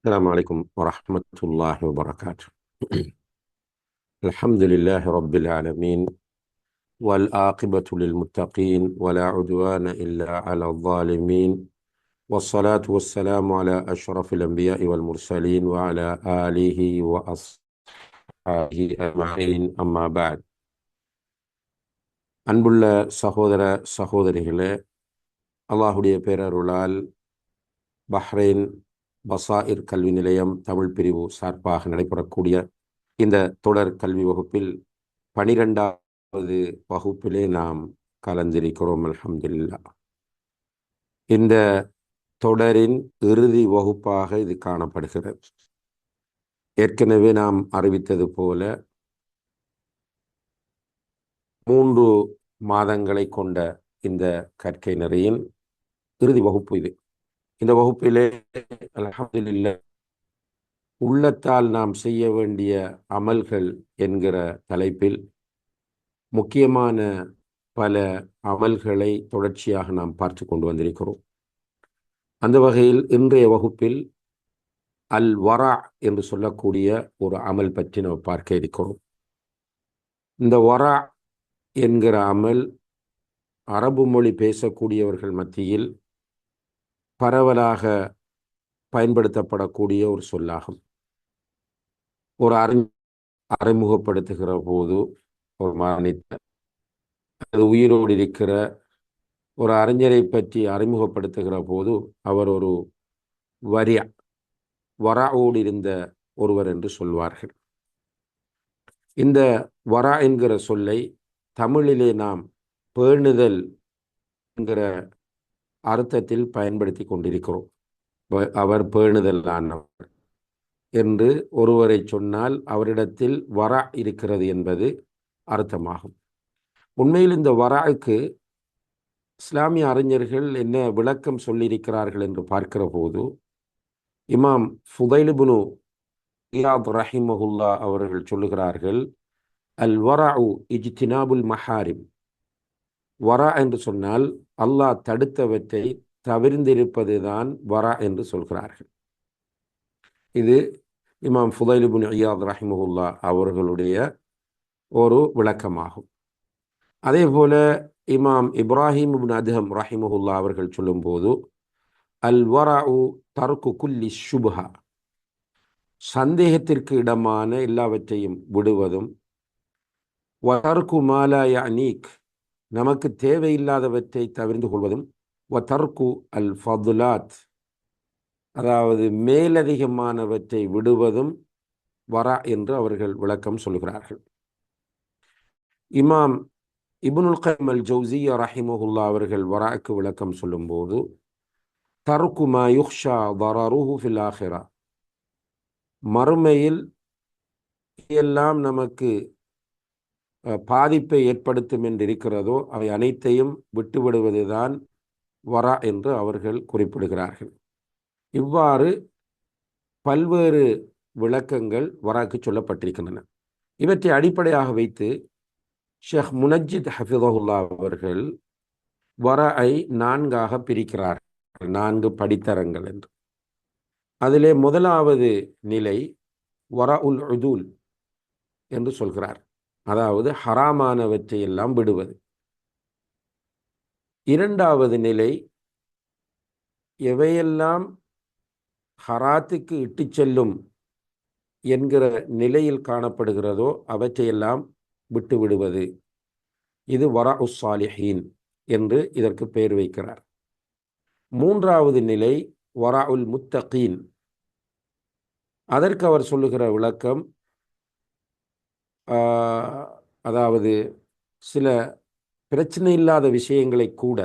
السلام عليكم ورحمة الله وبركاته الحمد لله رب العالمين والآقبة للمتقين ولا عدوان إلا على الظالمين والصلاة والسلام على أشرف الأنبياء والمرسلين وعلى آله وأصحابه أجمعين أما بعد அன்புள்ள சகோதர சகோதரிகளே அல்லாஹுடைய பேரருளால் பஹ்ரைன் பசாயிர் கல்வி நிலையம் தமிழ் பிரிவு சார்பாக நடைபெறக்கூடிய இந்த தொடர் கல்வி வகுப்பில் பனிரெண்டாவது வகுப்பிலே நாம் கலந்திருக்கிறோம் அலமதுல்லா இந்த தொடரின் இறுதி வகுப்பாக இது காணப்படுகிறது. ஏற்கனவே நாம் அறிவித்தது போல மூன்று மாதங்களை கொண்ட இந்த கற்கை நிறையின் இறுதி வகுப்பு இது. இந்த வகுப்பிலே அலமதுல்ல உள்ளத்தால் நாம் செய்ய வேண்டிய அமல்கள் என்கிற தலைப்பில் முக்கியமான பல அமல்களை தொடர்ச்சியாக நாம் பார்த்து கொண்டு வந்திருக்கிறோம். அந்த வகையில் இன்றைய வகுப்பில் அல் வரா என்று சொல்லக்கூடிய ஒரு அமல் பற்றி நாம் பார்க்க இருக்கிறோம். இந்த வரா என்கிற அமல் அரபு மொழி பேசக்கூடியவர்கள் மத்தியில் பரவலாக பயன்படுத்தப்படக்கூடிய ஒரு சொல்லாகும். ஒரு அறி அறிமுகப்படுத்துகிற போது ஒரு மரணித்த அது உயிரோடு இருக்கிற ஒரு அறிஞரை பற்றி அறிமுகப்படுத்துகிற போது அவர் ஒரு வரியா வராவோடு இருந்த ஒருவர் என்று சொல்வார்கள். இந்த வரா என்கிற சொல்லை தமிழிலே நாம் பேணுதல் என்கிற அர்த்தத்தில் பயன்படுத்தி கொண்டிருக்கிறோம். அவர் பேணுதலானவர் என்று ஒருவரை சொன்னால் அவரிடத்தில் வரா இருக்கிறது என்பது அர்த்தமாகும். உண்மையில் இந்த வராவுக்கு இஸ்லாமிய அறிஞர்கள் என்ன விளக்கம் சொல்லியிருக்கிறார்கள் என்று பார்க்கிற போது இமாம் ஃபுதைலுபுனு இயாத் ரஹிமஹுல்லா அவர்கள் சொல்லுகிறார்கள் அல் வரா இஜ்தினாபுல் மஹாரிம். வரா என்று சொன்னால் அல்லாஹ் தடுத்தவற்றை தவிர்ந்திருப்பது தான் வரா என்று சொல்கிறார்கள். இது இமாம் ஃபுதைலிபுன் ஐயாத் ரஹிமஹுல்லா அவர்களுடைய ஒரு விளக்கமாகும். அதே போல இமாம் இப்ராஹிம் இபின் அதஹம் ரஹிமஹுல்லா அவர்கள் சொல்லும்போது அல் வரா உ தர்க்கு குல்லி சுபஹா சந்தேகத்திற்கு இடமான எல்லாவற்றையும் விடுவதும் வர்க்கு மாலாயா நீக் நமக்கு தேவையில்லாதவற்றை தவிர்ந்து கொள்வதும் வதர்கு அல் ஃபதுலாத் அதாவது மேலதிகமானவற்றை விடுவதும் வரா என்று அவர்கள் விளக்கம் சொல்கிறார்கள். இமாம் இபுனுல் கைம் அல் ஜவுசி ரஹிமஹுல்லா அவர்கள் வராக்கு விளக்கம் சொல்லும்போது தர்கு மா யுக்ஷா வரருஹு ஃபில் ஆஹிரா மறுமையில் எல்லாம் நமக்கு பாதிப்பை ஏற்படுத்தும் என்று இருக்கிறதோ அவை அனைத்தையும் விட்டுவிடுவதுதான் வரா என்று அவர்கள் குறிப்பிடுகிறார்கள். இவ்வாறு பல்வேறு விளக்கங்கள் வராக்கு சொல்லப்பட்டிருக்கின்றன. இவற்றை அடிப்படையாக வைத்து ஷேக் முனஜித் ஹஃபிதகுல்லா அவர்கள் வரஐ நான்காக பிரிக்கிறார்கள். நான்கு படித்தரங்கள் என்று. அதிலே முதலாவது நிலை வர உல் உதூல் என்று சொல்கிறார். அதாவது ஹராமானவற்றை எல்லாம் விடுவது. இரண்டாவது நிலை எவையெல்லாம் ஹராத்துக்கு இட்டு செல்லும் என்கிற நிலையில் காணப்படுகிறதோ அவற்றையெல்லாம் விட்டு விடுவது. இது வரா உஸ்ஸாலிஹீன் என்று இதற்கு பெயர் வைக்கிறார். மூன்றாவது நிலை வரா உல் முத்தகீன். அதற்கு அவர் சொல்லுகிற விளக்கம் அதாவது சில பிரச்சனை இல்லாத விஷயங்களை கூட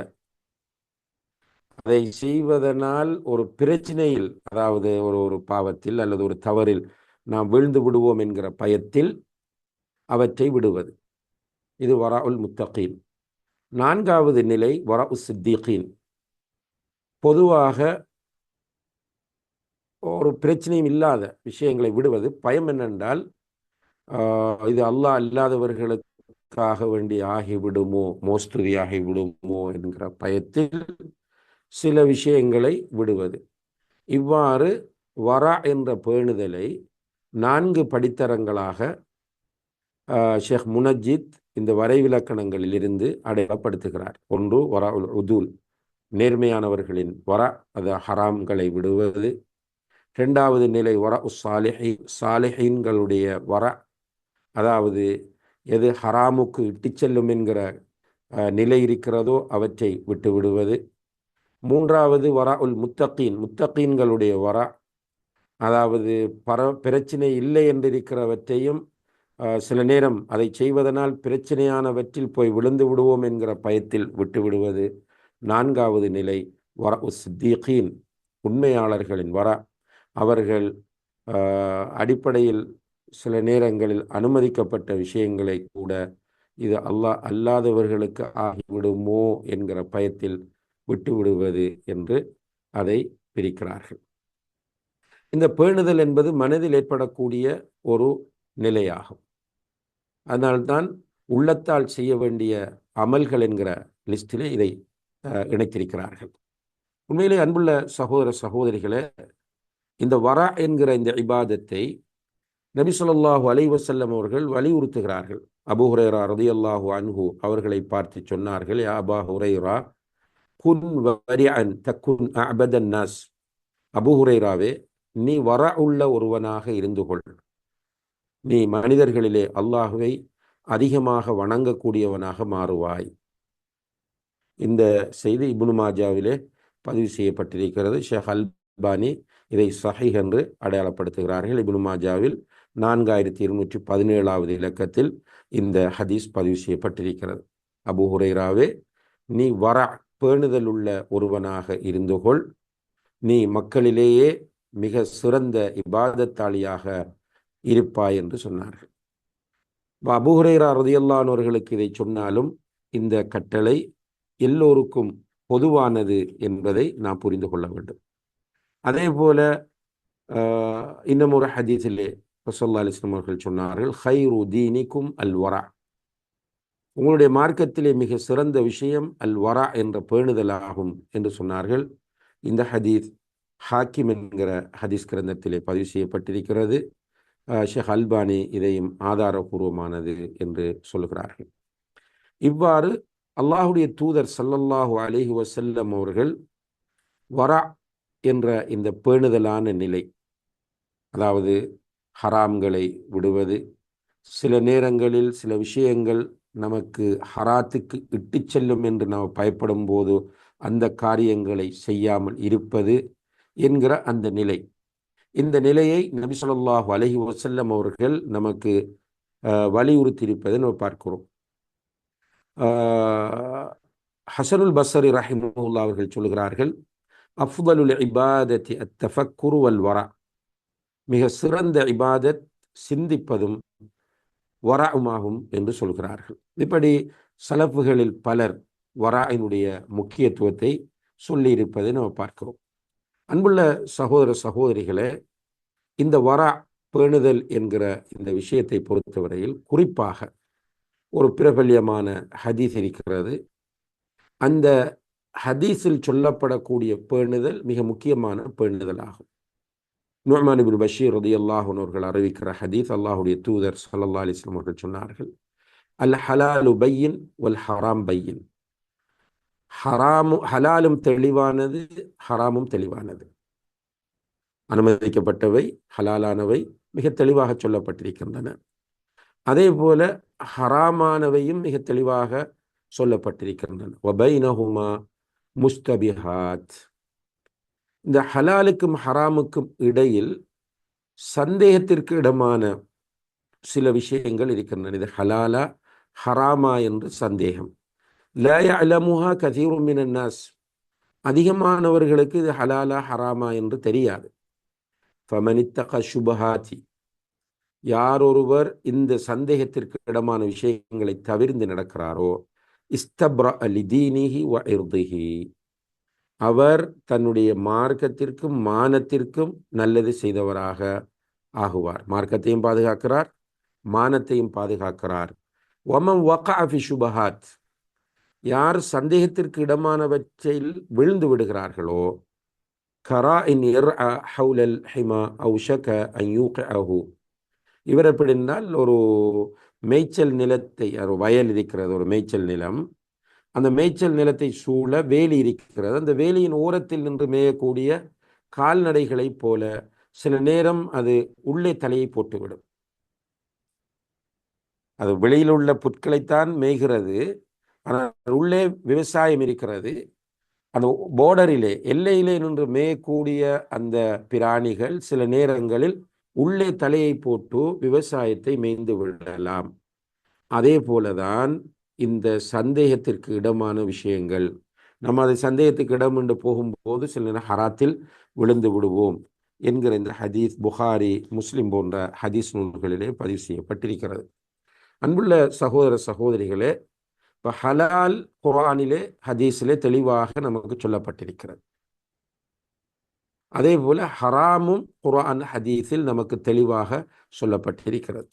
அதை செய்வதனால் ஒரு பிரச்சனையில் அதாவது ஒரு ஒரு பாவத்தில் அல்லது ஒரு தவறில் நாம் விழுந்து விடுவோம் என்கிற பயத்தில் அவற்றை விடுவது. இது வரா உல் முத்தகீன். நான்காவது நிலை வரா உஸ் சித்தீகீன். பொதுவாக ஒரு பிரச்சனையும் இல்லாத விஷயங்களை விடுவது. பயம் என்னென்றால் இது அல்லாஹ் அல்லாதவர்களுக்காக வேண்டி ஆகிவிடுமோ மோஸ்துதி ஆகிவிடுமோ என்கிற பயத்தில் சில விஷயங்களை விடுவது. இவ்வாறு வரா என்ற பேணுதலை நான்கு படித்தரங்களாக ஷேக் முனஜித் இந்த வரைவிலக்கணங்களிலிருந்து அடையாளப்படுத்துகிறார். ஒன்று வரா உல் உதூல் நேர்மையானவர்களின் வர அது ஹராம்களை விடுவது. ரெண்டாவது நிலை வர சாலிஹி சாலிஹீன்களுடைய வர அதாவது எது ஹராமுக்கு இட்டு செல்லும் என்கிற நிலை இருக்கிறதோ அவற்றை விட்டு விடுவது. மூன்றாவது வர உல் முத்தகீன் முத்தகீன்களுடைய வர அதாவது பர பிரச்சனை இல்லை என்றிருக்கிறவற்றையும் சில நேரம் அதை செய்வதனால் பிரச்சனையானவற்றில் போய் விழுந்து விடுவோம் என்கிற பயத்தில் விட்டு விடுவது. நான்காவது நிலை வர சித்தீகீன் உண்மையாளர்களின் வர. அவர்கள் அடிப்படையில் சில நேரங்களில் அனுமதிக்கப்பட்ட விஷயங்களை கூட இது அல்லாஹ் அல்லாதவர்களுக்கு ஆகிவிடுமோ என்கிற பயத்தில் விட்டு விடுவது என்று அதை பிரிக்கிறார்கள். இந்த பேணுதல் என்பது மனதில் ஏற்படக்கூடிய ஒரு நிலையாகும். அதனால்தான் உள்ளத்தால் செய்ய வேண்டிய அமல்கள் என்கிற லிஸ்டிலே இதை இணைத்திருக்கிறார்கள். உண்மையிலே அன்புள்ள சகோதர சகோதரிகளே இந்த வரா என்கிற இந்த இபாதத்தை நபி சொல்லாஹு அலைவசல்லம் அவர்கள் வலியுறுத்துகிறார்கள். அபு ஹுரேரா ரதி அல்லாஹு அன்ஹு அவர்களை பார்த்து சொன்னார்கள் யா அபா ஹுரைரா குன் வரியன் தக்குன் அபதன் நாஸ். அபு ஹுரைராவே நீ வர உள்ள ஒருவனாக இருந்து கொள். நீ மனிதர்களிலே அல்லாஹுவை அதிகமாக வணங்கக்கூடியவனாக மாறுவாய். இந்த செய்தி இபுனு மாஜாவிலே பதிவு செய்யப்பட்டிருக்கிறது. ஷேக் அல்பானி இதை சஹி என்று அடையாளப்படுத்துகிறார்கள். இபுனு மாஜாவில் நான்காயிரத்தி இருநூற்றி பதினேழாவது இலக்கத்தில் இந்த ஹதீஸ் பதிவு செய்யப்பட்டிருக்கிறது. அபு ஹுரைராவே நீ வர பேணுதல் உள்ள ஒருவனாக இருந்துகொள். நீ மக்களிலேயே மிக சிறந்த இபாதத்தாளியாக இருப்பாய் என்று சொன்னார்கள். அபுஹுரேரா ரதியல்லானவர்களுக்கு இதை சொன்னாலும் இந்த கட்டளை எல்லோருக்கும் பொதுவானது என்பதை நாம் புரிந்து கொள்ள வேண்டும். அதே போல இன்னும் ஒரு ஹதீஸிலே ரசோல்லா அலிஸ்லாம் அவர்கள் சொன்னார்கள் ஹைரு தீனிக்கும் அல் வரா. உங்களுடைய மார்க்கத்திலே மிக சிறந்த விஷயம் அல் வரா என்ற பேணுதலாகும் என்று சொன்னார்கள். இந்த ஹதீஸ் ஹாக்கிம் என்கிற ஹதீஸ் கிரந்தத்திலே பதிவு செய்யப்பட்டிருக்கிறது. ஷேக் அல்பானி இதையும் ஆதாரபூர்வமானது என்று சொல்கிறார்கள் இவ்வாறு அல்லாஹுடைய தூதர் சல்லல்லாஹு அலிஹி வசல்லம் அவர்கள் வரா என்ற இந்த பேணுதலான நிலை அதாவது ஹராம்களை விடுவது. சில நேரங்களில் சில விஷயங்கள் நமக்கு ஹராத்துக்கு இட்டு செல்லும் என்று நாம் பயப்படும் போது அந்த காரியங்களை செய்யாமல் இருப்பது என்கிற அந்த நிலை. இந்த நிலையை நபி சொல்லாஹு அலஹி வசல்லம் அவர்கள் நமக்கு வலியுறுத்தியிருப்பதை நம்ம பார்க்கிறோம். ஹசனுல் பசரி ரஹிமுல்லா அவர்கள் சொல்கிறார்கள் அஃதலுல் இபாதத்தி அத்தஃபக்குரு வல் வரா. மிக சிறந்த இபாதத் சிந்திப்பதும் வராவுமாகும் என்று சொல்கிறார்கள். இப்படி சலப்புகளில் பலர் வராயினுடைய முக்கியத்துவத்தை சொல்லியிருப்பதை நம்ம பார்க்கிறோம். அன்புள்ள சகோதர சகோதரிகளே இந்த வரா பேணுதல் என்கிற இந்த விஷயத்தை பொறுத்தவரையில் குறிப்பாக ஒரு பிரபல்யமான ஹதீஸ் இருக்கிறது. அந்த ஹதீஸில் சொல்லப்படக்கூடிய பேணுதல் மிக முக்கியமான பேணுதல் ஆகும் நுஹ்மான் இபின் பஷீர் ரதி அல்லாஹன் அவர்கள் அறிவிக்கிற ஹதீஸ் அல்லாஹுடைய தூதர் சல்லா அலிஸ்லாம் அவர்கள் சொன்னார்கள். அல் ஹலாலு பையின் ஒல் ஹராம் பையின். ஹராமு ஹலாலும் தெளிவானது ஹராமும் தெளிவானது. அனுமதிக்கப்பட்டவை ஹலாலானவை மிக தெளிவாக சொல்லப்பட்டிருக்கின்றன. அதே போல ஹராமானவையும் மிக தெளிவாக சொல்லப்பட்டிருக்கின்றன. ஒபைனஹுமா முஸ்தபிஹாத். இந்த ஹலாலுக்கும் ஹராமுக்கும் இடையில் சந்தேகத்திற்கு இடமான சில விஷயங்கள் இருக்கின்றன. இது ஹலாலா ஹராமா என்று சந்தேகம். லய அலமுஹா கதீரும் அதிகமானவர்களுக்கு இது ஹலாலா ஹராமா என்று தெரியாது. ஃபமனித்தக சுபஹாத்தி யார் ஒருவர் இந்த சந்தேகத்திற்கு இடமான விஷயங்களை தவிர்ந்து நடக்கிறாரோ இஸ்தப்ர அலிதீனிஹி வ இர்திஹி. அவர் தன்னுடைய மார்க்கத்திற்கும் மானத்திற்கும் நல்லது செய்தவராக ஆகுவார். மார்க்கத்தையும் பாதுகாக்கிறார் மானத்தையும் பாதுகாக்கிறார். ஒமம் வகாஃபி சுபஹாத் யார் சந்தேகத்திற்கு இடமானவற்றில் விழுந்து விடுகிறார்களோ கராஇன் யர்அ ஹவுலல் ஹிமா அவுஷக அன் அஹு இவர் எப்படி இருந்தால் ஒரு மேய்ச்சல் நிலத்தை ஒரு வயல் இருக்கிறது ஒரு மேய்ச்சல் நிலம் அந்த மேய்ச்சல் நிலத்தை சூழ வேலி இருக்கிறது. அந்த வேலியின் ஓரத்தில் நின்று மேயக்கூடிய கால்நடைகளைப் போல சில நேரம் அது உள்ளே தலையை போட்டுவிடும். அது வெளியில் உள்ள புற்களைத்தான் மேய்கிறது. ஆனால் உள்ளே விவசாயம் இருக்கிறது. அந்த போர்டரிலே எல்லையிலே நின்று மேயக்கூடிய அந்த பிராணிகள் சில நேரங்களில் உள்ளே தலையை போட்டு விவசாயத்தை மேய்ந்து விடலாம். அதே போலதான் இந்த சந்தேகத்திற்கு இடமான விஷயங்கள். நம்ம அதை சந்தேகத்துக்கு இடம் என்று போகும்போது சில நேரம் ஹராத்தில் விழுந்து விடுவோம் என்கிற இந்த ஹதீஸ் புகாரி முஸ்லிம் போன்ற ஹதீஸ் நூல்களிலே பதிவு செய்யப்பட்டிருக்கிறது. அன்புள்ள சகோதர சகோதரிகளே இப்போ ஹலால் குரானிலே ஹதீஸிலே தெளிவாக நமக்கு சொல்லப்பட்டிருக்கிறது. அதே போல ஹராமும் குரான் ஹதீஸில் நமக்கு தெளிவாக சொல்லப்பட்டிருக்கிறது.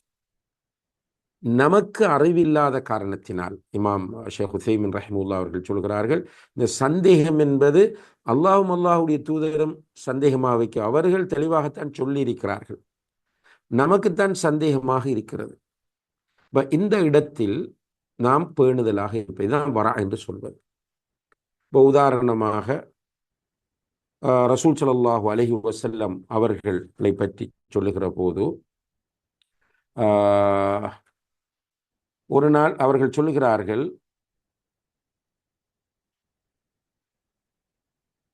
நமக்கு அறிவில்லாத காரணத்தினால் இமாம் ஷேக் ஹுசைமின் ரஹிமுல்லா அவர்கள் சொல்கிறார்கள் இந்த சந்தேகம் என்பது அல்லாஹும் அல்லாஹுடைய தூதரும் சந்தேகமாக வைக்க அவர்கள் தெளிவாகத்தான் சொல்லியிருக்கிறார்கள். நமக்குத்தான் சந்தேகமாக இருக்கிறது. இப்போ இந்த இடத்தில் நாம் பேணுதலாக இருப்பது தான் வரா என்று சொல்வது. இப்போ உதாரணமாக ரசூல் சல்லாஹூ அலஹி வசல்லம் அவர்களை பற்றி சொல்லுகிற போது ஒரு நாள் அவர்கள் சொல்லுகிறார்கள்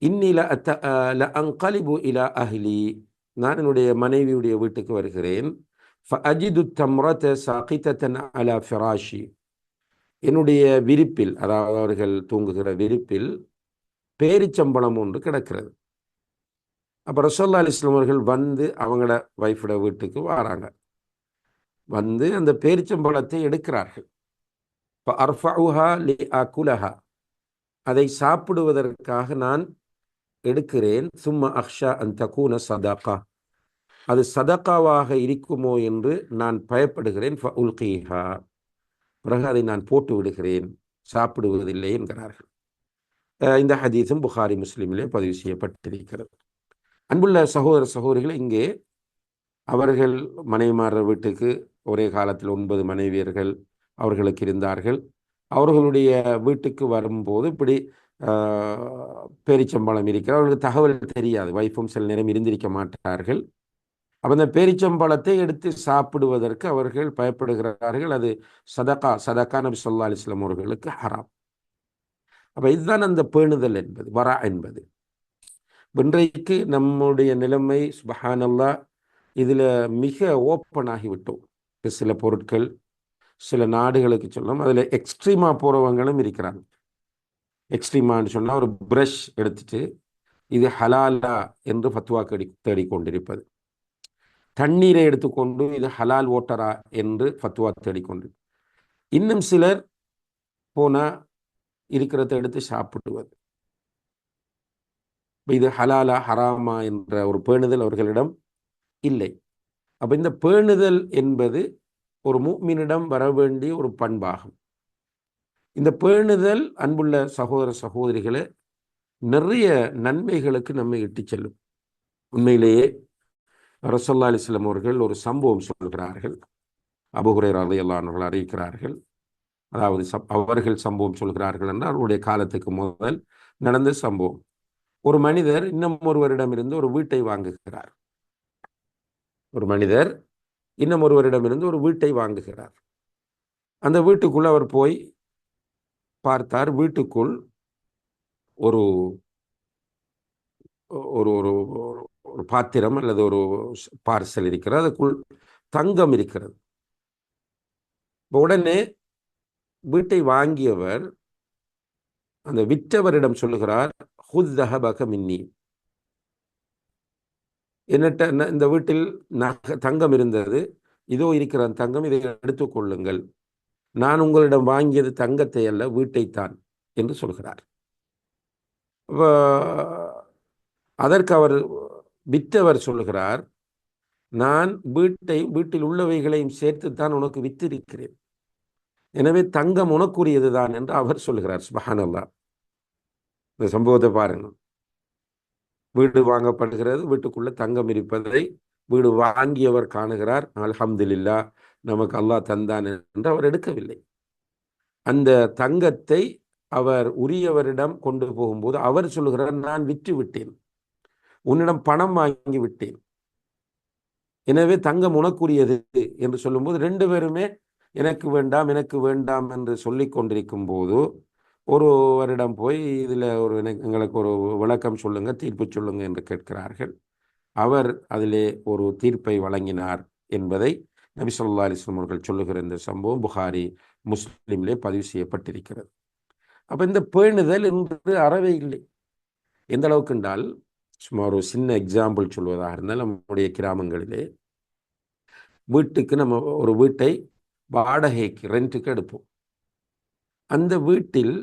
இன்னில அங்கலிபு இலா அஹ்லி நான் என்னுடைய மனைவியுடைய வீட்டுக்கு வருகிறேன். அஜிது தம்ரத சாகித்தன் அலா ஃபிராஷி. என்னுடைய விரிப்பில் அதாவது அவர்கள் தூங்குகிற விரிப்பில் பேரிச்சம்பளம் ஒன்று கிடக்கிறது. அப்போ ரசோல்லா அலிஸ்லாம் அவர்கள் வந்து அவங்களோட ஒய்ஃபோட வீட்டுக்கு வராங்க. வந்து அந்த பேரிச்சம்பழத்தை எடுக்கிறார்கள். இப்போ அர்ஃபஹா லி அகுலஹா. அதை சாப்பிடுவதற்காக நான் எடுக்கிறேன். சும்மா அக்ஷா அன் தகூன சதாக்கா அது சதக்காவாக இருக்குமோ என்று நான் பயப்படுகிறேன். உல்கீஹா. பிறகு அதை நான் போட்டு விடுகிறேன். சாப்பிடுவதில்லை என்கிறார்கள். இந்த ஹதீஸும் புகாரி முஸ்லீமிலே பதிவு செய்யப்பட்டிருக்கிறது. அன்புள்ள சகோதர சகோதரிகள் இங்கே அவர்கள் மனைவிமார வீட்டுக்கு ஒரே காலத்தில் ஒன்பது மனைவியர்கள் அவர்களுக்கு இருந்தார்கள். அவர்களுடைய வீட்டுக்கு வரும்போது இப்படி பேரிச்சம்பழம் இருக்கிற அவர்களுக்கு தகவல் தெரியாது. வைஃபும் சில நேரம் இருந்திருக்க மாட்டார்கள். அப்போ அந்த பேரிச்சம்பழத்தை எடுத்து சாப்பிடுவதற்கு அவர்கள் பயப்படுகிறார்கள். அது சதகா சதகா நபி சொல்லா அலிஸ்லாம் அவர்களுக்கு ஹராம். அப்போ இதுதான் அந்த பேணுதல் என்பது வரா என்பது. இன்றைக்கு நம்முடைய நிலைமை சுபஹானல்லா இதில் மிக ஓப்பன் ஆகிவிட்டோம். சில பொருட்கள் சில நாடுகளுக்கு சொல்லணும் அதில் எக்ஸ்ட்ரீமாக போகிறவங்களும் இருக்கிறாங்க. எக்ஸ்ட்ரீமான்னு சொன்னால் ஒரு ப்ரஷ் எடுத்துட்டு இது ஹலாலா என்று ஃபத்வாக்கு தேடிக்கொண்டிருப்பது. தண்ணீரை எடுத்துக்கொண்டு இது ஹலால் ஓட்டரா என்று ஃபத்வா தேடிக்கொண்டு இன்னும் சிலர் போனால் இருக்கிறத எடுத்து சாப்பிடுவது. இது ஹலாலா ஹராமா என்ற ஒரு பேணுதல் அவர்களிடம் இல்லை. அப்போ இந்த பேணுதல் என்பது ஒரு மூமினிடம் வர வேண்டிய ஒரு பண்பாகும். இந்த பேணுதல் அன்புள்ள சகோதர சகோதரிகளை நிறைய நன்மைகளுக்கு நம்மை இட்டு செல்லும். உண்மையிலேயே ரசல்லா அலிஸ்லாம் அவர்கள் ஒரு சம்பவம் சொல்கிறார்கள். அபுகுரை ரதையல்லானவர்கள் அறிவிக்கிறார்கள். அதாவது அவர்கள் சம்பவம் சொல்கிறார்கள் என்றால் அவருடைய காலத்துக்கு முதல் நடந்த சம்பவம். ஒரு மனிதர் இன்னும் ஒருவரிடமிருந்து ஒரு வீட்டை வாங்குகிறார். ஒரு மனிதர் இன்னும் ஒருவரிடமிருந்து ஒரு வீட்டை வாங்குகிறார். அந்த வீட்டுக்குள் அவர் போய் பார்த்தார். வீட்டுக்குள் ஒரு ஒரு ஒரு ஒரு பாத்திரம் அல்லது ஒரு பார்சல் இருக்கிறது. அதுக்குள் தங்கம் இருக்கிறது. உடனே வீட்டை வாங்கியவர் அந்த விற்றவரிடம் சொல்லுகிறார் ஹுத் தஹபக மின்னி. என்னட்ட இந்த வீட்டில் நக தங்கம் இருந்தது. இதோ இருக்கிற தங்கம் இதை எடுத்துக்கொள்ளுங்கள் நான் உங்களிடம் வாங்கியது தங்கத்தை அல்ல வீட்டைத்தான் என்று சொல்கிறார். அதற்கு அவர் விற்றவர் சொல்லுகிறார் நான் வீட்டை வீட்டில் உள்ளவைகளையும் சேர்த்துத்தான் உனக்கு வித்திருக்கிறேன். எனவே தங்கம் உனக்குரியது தான் என்று அவர் சொல்லுகிறார் சுபஹானல்லா இந்த சம்பவத்தை பாருங்கள். வீடு வாங்கப்படுகிறது வீட்டுக்குள்ள தங்கம் இருப்பதை வீடு வாங்கியவர் காணுகிறார். அல்ஹம்துலில்லா நமக்கு அல்லாஹ் தந்தான் என்று அவர் எடுக்கவில்லை. அந்த தங்கத்தை அவர் உரியவரிடம் கொண்டு போகும்போது அவர் சொல்கிறார் நான் விற்று விட்டேன். உன்னிடம் பணம் வாங்கி விட்டேன். எனவே தங்கம் உனக்குரியது என்று சொல்லும்போது ரெண்டு பேருமே எனக்கு வேண்டாம் எனக்கு வேண்டாம் என்று சொல்லி கொண்டிருக்கும் போது ஒரு ஒருவரிடம் போய் இதில் ஒரு எங்களுக்கு ஒரு விளக்கம் சொல்லுங்கள் தீர்ப்பு சொல்லுங்கள் என்று கேட்கிறார்கள். அவர் அதிலே ஒரு தீர்ப்பை வழங்கினார் என்பதை நபி சொல்லா அலிஸ்லாம் அவர்கள் சொல்லுகிற இந்த சம்பவம் புகாரி முஸ்லீம்லே பதிவு செய்யப்பட்டிருக்கிறது. அப்போ இந்த பேணுதல் என்று அறவே இல்லை. எந்த அளவுக்கு என்றால் சும்மா ஒரு சின்ன எக்ஸாம்பிள் சொல்வதாக இருந்தால் நம்முடைய கிராமங்களிலே வீட்டுக்கு நம்ம ஒரு வீட்டை வாடகைக்கு ரெண்ட்டுக்கு எடுப்போம். அந்த வீட்டில்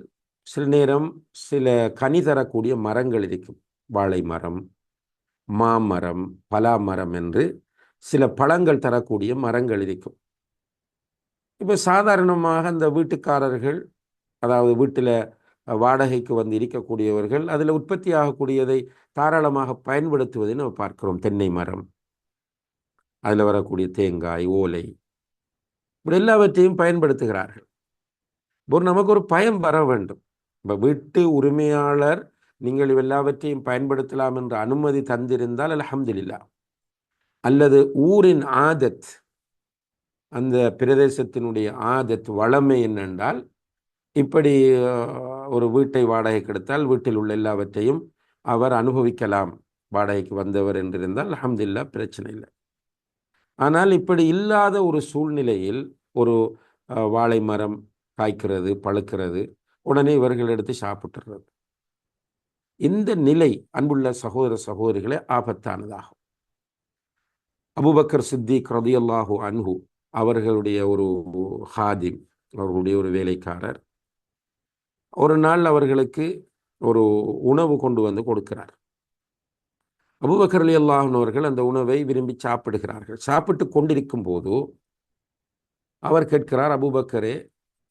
சில நேரம் சில கனி தரக்கூடிய மரங்கள் இருக்கும். வாழை மரம் மாமரம் பலா மரம் என்று சில பழங்கள் தரக்கூடிய மரங்கள் இருக்கும். இப்போ சாதாரணமாக அந்த வீட்டுக்காரர்கள் அதாவது வீட்டில் வாடகைக்கு வந்து இருக்கக்கூடியவர்கள் அதில் உற்பத்தி ஆகக்கூடியதை தாராளமாக பயன்படுத்துவதை நம்ம பார்க்கிறோம். தென்னை மரம் அதில் வரக்கூடிய தேங்காய் ஓலை இப்படி எல்லாவற்றையும் பயன்படுத்துகிறார்கள். ஒரு நமக்கு ஒரு பயம் வர வேண்டும். இப்போ வீட்டு உரிமையாளர் நீங்கள் எல்லாவற்றையும் பயன்படுத்தலாம் என்ற அனுமதி தந்திருந்தால் அலஹம்துல்லா அல்லது ஊரின் ஆதத் அந்த பிரதேசத்தினுடைய ஆதத் வளமை என்னென்றால் இப்படி ஒரு வீட்டை வாடகை கெடுத்தால் வீட்டில் உள்ள எல்லாவற்றையும் அவர் அனுபவிக்கலாம். வாடகைக்கு வந்தவர் என்றிருந்தால் அஹமதுல்லா பிரச்சனை இல்லை. ஆனால் இப்படி இல்லாத ஒரு சூழ்நிலையில் ஒரு வாழை மரம் காய்க்கிறது பழுக்கிறது உடனே இவர்கள் எடுத்து சாப்பிட்டுறது. இந்த நிலை அன்புள்ள சகோதர சகோதரிகளே ஆபத்தானதாகும். அபுபக்கர் சித்திக் ரதியல்லாஹு அன்ஹு அவர்களுடைய ஒரு ஹாதிம் அவர்களுடைய ஒரு வேலைக்காரர். ஒரு நாள் அவர்களுக்கு ஒரு உணவு கொண்டு வந்து கொடுக்கிறார். அபுபக்கர் அலி அல்லாஹர்கள் அந்த உணவை விரும்பி சாப்பிடுகிறார்கள். சாப்பிட்டு கொண்டிருக்கும் போது அவர் கேட்கிறார் அபுபக்கரே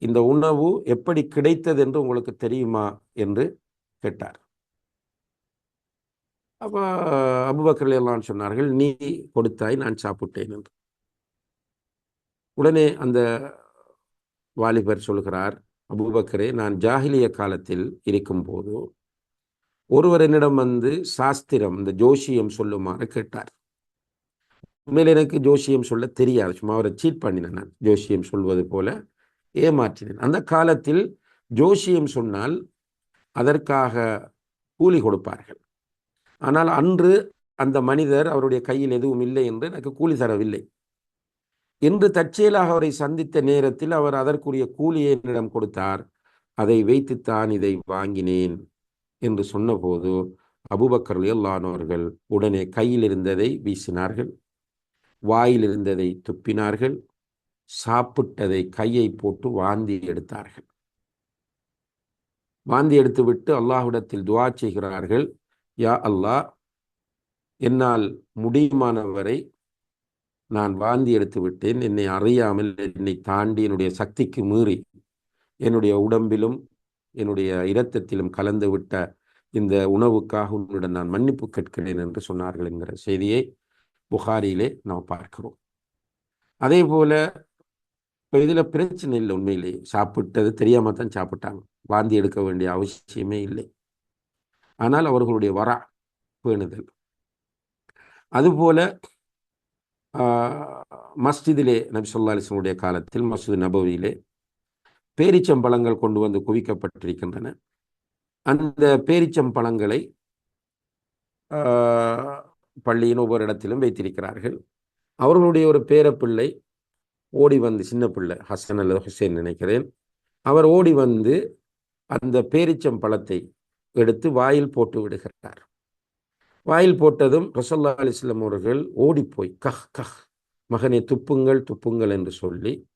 இந்த உணவு எப்படி கிடைத்தது என்று உங்களுக்கு தெரியுமா என்று கேட்டார். அப்போ அபுபக்கர் எல்லாம் சொன்னார்கள் நீ கொடுத்தாய் நான் சாப்பிட்டேன் என்று. உடனே அந்த வாலிபர் சொல்கிறார் அபுபக்கரே நான் ஜாகிலிய காலத்தில் இருக்கும்போது ஒருவர் என்னிடம் வந்து சாஸ்திரம் இந்த ஜோஷியம் சொல்லுமாறு கேட்டார். உண்மையில் எனக்கு ஜோஷியம் சொல்ல தெரியாது சும்மா அவரை சீட் பண்ணினேன் நான் ஜோஷியம் சொல்வது போல. ஏமாற்றினேன். அந்த காலத்தில் ஜோஷியம் சொன்னால் அதற்காக கூலி கொடுப்பார்கள். ஆனால் அன்று அந்த மனிதர் அவருடைய கையில் எதுவும் இல்லை என்று எனக்கு கூலி தரவில்லை. என்று தற்செயலாக அவரை சந்தித்த நேரத்தில் அவர் அதற்குரிய கூலியை என்னிடம் கொடுத்தார். அதை வைத்துத்தான் இதை வாங்கினேன் என்று சொன்னபோது அபுபக்கர் எல்லானோர்கள் உடனே கையில் இருந்ததை வீசினார்கள். வாயில் இருந்ததை துப்பினார்கள். சாப்பிட்டதை கையை போட்டு வாந்தி எடுத்தார்கள். வாந்தி எடுத்துவிட்டு அல்லாஹ்விடத்தில் துவா செய்கிறார்கள் யா அல்லாஹ் என்னால் முடியுமானவரை நான் வாந்தி எடுத்து விட்டேன். என்னை அறியாமல் என்னை தாண்டி என்னுடைய சக்திக்கு மீறி என்னுடைய உடம்பிலும் என்னுடைய இரத்தத்திலும் கலந்து விட்ட இந்த உணவுக்காக உன்னுடன் நான் மன்னிப்பு கேட்கிறேன் என்று சொன்னார்கள் என்கிற செய்தியை புகாரியிலே நாம் பார்க்கிறோம். அதே போல இப்போ இதில் பிரச்சனை இல்லை உண்மையிலேயே. சாப்பிட்டது தெரியாமல் தான் சாப்பிட்டாங்க. வாந்தி எடுக்க வேண்டிய அவசியமே இல்லை. ஆனால் அவர்களுடைய வரா பேணுதல். அதுபோல மஸ்ஜிதிலே நபி சொல்லா அலிஸ்லனுடைய காலத்தில் மஸ்ஜித் நபவியிலே பேரிச்சம்பழங்கள் கொண்டு வந்து குவிக்கப்பட்டிருக்கின்றன. அந்த பேரிச்சம்பழங்களை பள்ளியின் ஒவ்வொரு இடத்திலும் வைத்திருக்கிறார்கள். அவர்களுடைய ஒரு பேரப்பிள்ளை ஓடி வந்து சின்ன பிள்ளை ஹசன் அல்லது ஹுசேன் நினைக்கிறேன். அவர் ஓடி வந்து அந்த பேரிச்சம் பழத்தை எடுத்து வாயில் போட்டு விடுகிறார். வாயில் போட்டதும் ரசல்லா அலிஸ்லாம் அவர்கள் ஓடிப்போய் கஹ் கஹ் மகனை துப்புங்கள் துப்புங்கள் என்று சொல்லி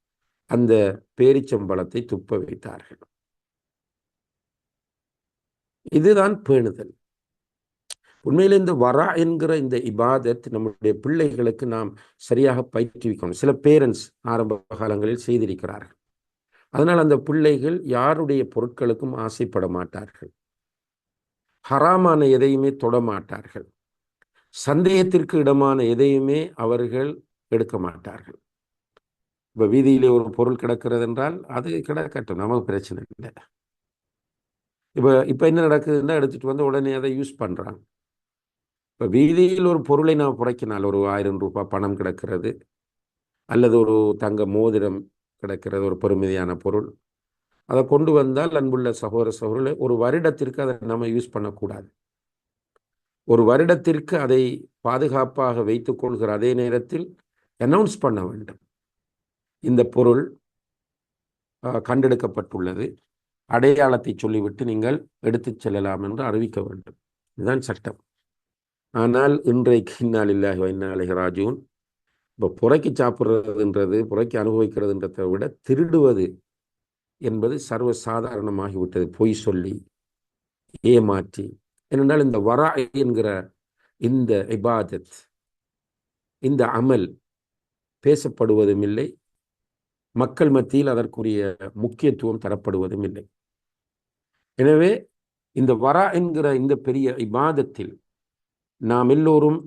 அந்த பேரிச்சம்பழத்தை துப்ப வைத்தார்கள். இதுதான் பேணுதல். உண்மையிலே இந்த வரா என்கிற இந்த இபாதத் நம்முடைய பிள்ளைகளுக்கு நாம் சரியாக பயிற்றுவிக்கணும். சில பேரண்ட்ஸ் ஆரம்ப காலங்களில் செய்திருக்கிறார்கள். அதனால் அந்த பிள்ளைகள் யாருடைய பொருட்களுக்கும் ஆசைப்பட மாட்டார்கள். ஹராமான எதையுமே தொடமாட்டார்கள் சந்தேகத்திற்கு இடமான எதையுமே அவர்கள் எடுக்க மாட்டார்கள். இப்போ வீதியிலே ஒரு பொருள் கிடக்கிறது என்றால் அது கிடக்கட்டும் நமக்கு பிரச்சனை இல்லை. இப்போ இப்போ என்ன நடக்குதுன்னா எடுத்துகிட்டு வந்து உடனே அதை யூஸ் பண்ணுறாங்க இப்போ வீதியில் ஒரு பொருளை நான் புடைக்கினால் ஒரு ஆயிரம் ரூபாய் பணம் கிடக்கிறது. அல்லது ஒரு தங்க மோதிரம் கிடக்கிறது ஒரு பெருமதியான பொருள். அதை கொண்டு வந்தால் அன்புள்ள சகோதர சகோதரர்களை ஒரு வருடத்திற்கு அதை நம்ம யூஸ் பண்ணக்கூடாது. ஒரு வருடத்திற்கு அதை பாதுகாப்பாக வைத்துக் கொள்கிற அதே நேரத்தில் அனௌன்ஸ் பண்ண வேண்டும். இந்த பொருள் கண்டெடுக்கப்பட்டுள்ளது. அடையாளத்தை சொல்லிவிட்டு நீங்கள் எடுத்துச் செல்லலாம் என்று அறிவிக்க வேண்டும். இதுதான் சட்டம். ஆனால் இன்றைக்கு இந்நாளில்லாஹி வைநாளிக ராஜூன் இப்போ புறக்கி சாப்பிட்றதுன்றது புறக்கி அனுபவிக்கிறதுன்றதை விட திருடுவது என்பது சர்வ சாதாரணமாகிவிட்டது பொய் சொல்லி ஏமாற்றி ஏனென்றால் இந்த வரா என்கிற இந்த இபாதத் இந்த அமல் பேசப்படுவதும் இல்லை. மக்கள் மத்தியில் அதற்குரிய முக்கியத்துவம் தரப்படுவதும் இல்லை. எனவே இந்த வரா என்கிற இந்த பெரிய இபாதத்தில் நாம் எல்லோரும்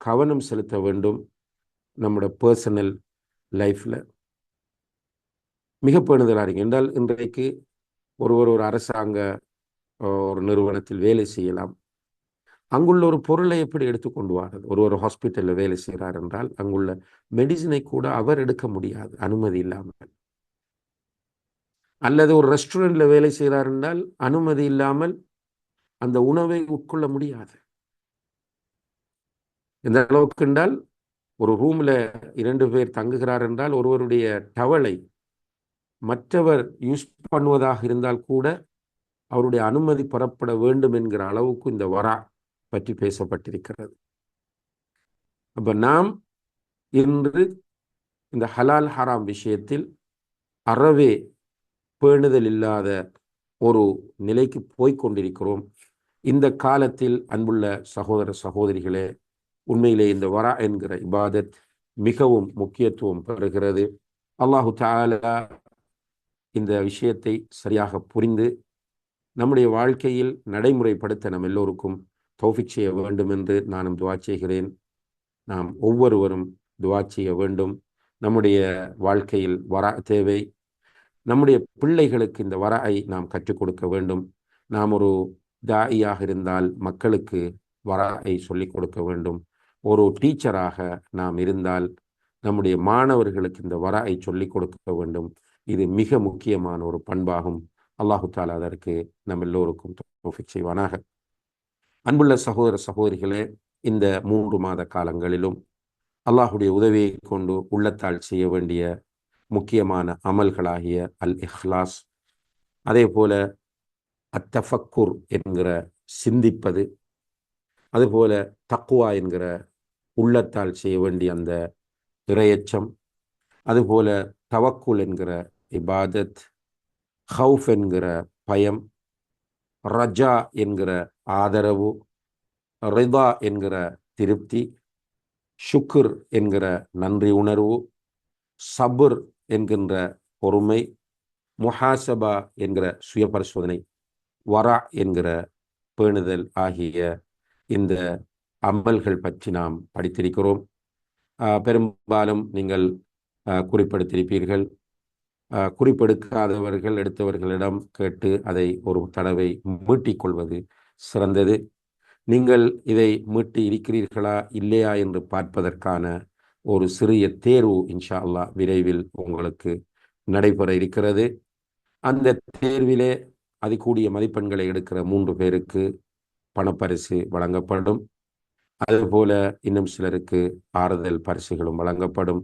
கவனம் செலுத்த வேண்டும் நம்முடைய பர்சனல் லைஃப்பில் மிக பேணுதலாக இருக்கு என்றால் இன்றைக்கு ஒருவர் ஒரு அரசாங்க ஒரு நிறுவனத்தில் வேலை செய்யலாம். அங்குள்ள ஒரு பொருளை எப்படி எடுத்துக்கொண்டு வாரது ஒரு ஒரு ஹாஸ்பிட்டலில் வேலை செய்கிறார் என்றால் அங்குள்ள மெடிசினை கூட அவர் எடுக்க முடியாது. அனுமதி இல்லாமல். அல்லது ஒரு ரெஸ்டாரண்ட்டில் வேலை செய்கிறார் என்றால் அனுமதி இல்லாமல் அந்த உணவை உட்கொள்ள முடியாது. எந்த அளவுக்கு என்றால் ஒரு ரூம்ல இரண்டு பேர் தங்குகிறார் என்றால் ஒருவருடைய டவலை மற்றவர் யூஸ் பண்ணுவதாக இருந்தால் கூட அவருடைய அனுமதி பெறப்பட வேண்டும் என்கிற அளவுக்கு இந்த வரா பற்றி பேசப்பட்டிருக்கிறது. அப்ப நாம் இன்று இந்த ஹலால் ஹராம் விஷயத்தில் அறவே பேணுதல் இல்லாத ஒரு நிலைக்கு போய்கொண்டிருக்கிறோம் இந்த காலத்தில் அன்புள்ள சகோதர சகோதரிகளே உண்மையிலே இந்த வரா என்கிற இபாதத் மிகவும் முக்கியத்துவம் பெறுகிறது. அல்லாஹு தாலா இந்த விஷயத்தை சரியாக புரிந்து நம்முடைய வாழ்க்கையில் நடைமுறைப்படுத்த நம் எல்லோருக்கும் தௌஃபிக் செய்ய வேண்டும் என்று நானும் துவா செய்கிறேன். நாம் ஒவ்வொருவரும் துவா செய்ய வேண்டும். நம்முடைய வாழ்க்கையில் வரா தேவை. நம்முடைய பிள்ளைகளுக்கு இந்த வராயை நாம் கற்றுக் கொடுக்க வேண்டும். நாம் ஒரு தாயியாக இருந்தால் மக்களுக்கு வராயை சொல்லிக் கொடுக்க வேண்டும். ஒரு டீச்சராக நாம் இருந்தால் நம்முடைய மாணவர்களுக்கு இந்த வராயை சொல்லிக் கொடுக்க வேண்டும். இது மிக முக்கியமான ஒரு பண்பாகும். அல்லாஹு தாலா அதற்கு நம் எல்லோருக்கும் தோஃபிக் செய்வானாக. அன்புள்ள சகோதர சகோதரிகளே இந்த மூன்று மாத காலங்களிலும் அல்லாஹுடைய உதவியை கொண்டு உள்ளத்தால் செய்ய வேண்டிய முக்கியமான அமல்களாகிய அல் இஹ்லாஸ் அதே போல அத்தஃபக்குர் என்கிற சிந்திப்பது அதுபோல தக்குவா என்கிற உள்ளத்தால் செய்ய வேண்டிய அந்த இரையச்சம். அதுபோல தவக்குல் என்கிற இபாதத் ஹவுஃப் என்கிற பயம் ரஜா என்கிற ஆதரவு ரிதா என்கிற திருப்தி ஷுக்குர் என்கிற நன்றி உணர்வு சபுர் என்கின்ற பொறுமை முஹாசபா என்கிற சுய பரிசோதனை வரா என்கிற பேணுதல் ஆகிய இந்த அமல்கள் பற்றி நாம் படித்திருக்கிறோம். பெரும்பாலும் நீங்கள் குறிப்பெடுத்திருப்பீர்கள். குறிப்பெடுக்காதவர்கள் எடுத்தவர்களிடம் கேட்டு அதை ஒரு தடவை மீட்டிக்கொள்வது சிறந்தது. நீங்கள் இதை மீட்டி இருக்கிறீர்களா இல்லையா என்று பார்ப்பதற்கான ஒரு சிறிய தேர்வு இன்ஷா அல்லா விரைவில் உங்களுக்கு நடைபெற இருக்கிறது. அந்த தேர்விலே அதிகூடிய மதிப்பெண்களை எடுக்கிற மூன்று பேருக்கு பணப்பரிசு வழங்கப்படும். அதுபோல இன்னும் சிலருக்கு ஆறுதல் பரிசுகளும் வழங்கப்படும்.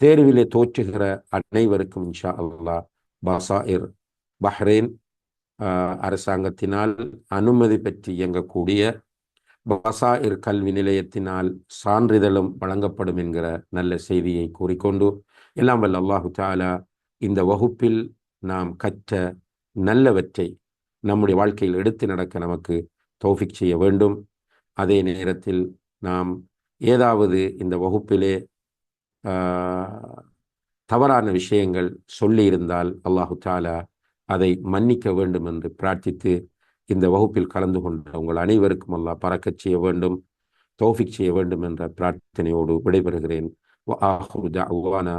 தேர்விலே தோற்றுகிற அனைவருக்கும் இன்ஷா அல்லா பாசாயிர். பஹ்ரைன் அரசாங்கத்தினால் அனுமதி பெற்று இயங்கக்கூடிய பசாயிர் கல்வி நிலையத்தினால் சான்றிதழும் வழங்கப்படும் என்கிற நல்ல செய்தியை கூறிக்கொண்டு எல்லாம் வல்ல அல்லாஹு தாலா இந்த வகுப்பில் நாம் கற்ற நல்லவற்றை நம்முடைய வாழ்க்கையில் எடுத்து நடக்க நமக்கு தௌஃபிக் செய்ய வேண்டும். அதே நேரத்தில் நாம் ஏதாவது இந்த வகுப்பிலே தவறான விஷயங்கள் சொல்லியிருந்தால் அல்லாஹு தாலா அதை மன்னிக்க வேண்டும் என்று பிரார்த்தித்து இந்த வகுப்பில் கலந்து கொண்ட உங்கள் அனைவருக்கும் அல்லாஹ் பறக்கச் செய்ய வேண்டும் தோஃபிக் செய்ய வேண்டும் என்ற பிரார்த்தனையோடு விடைபெறுகிறேன்.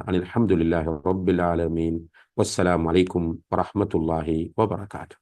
அனில் அஹமதுல்லாஹி ரபில் ஆலமீன். வஸ்ஸலாம் அலைக்கும் வரமத்துல்லாஹி வபரகாத்து.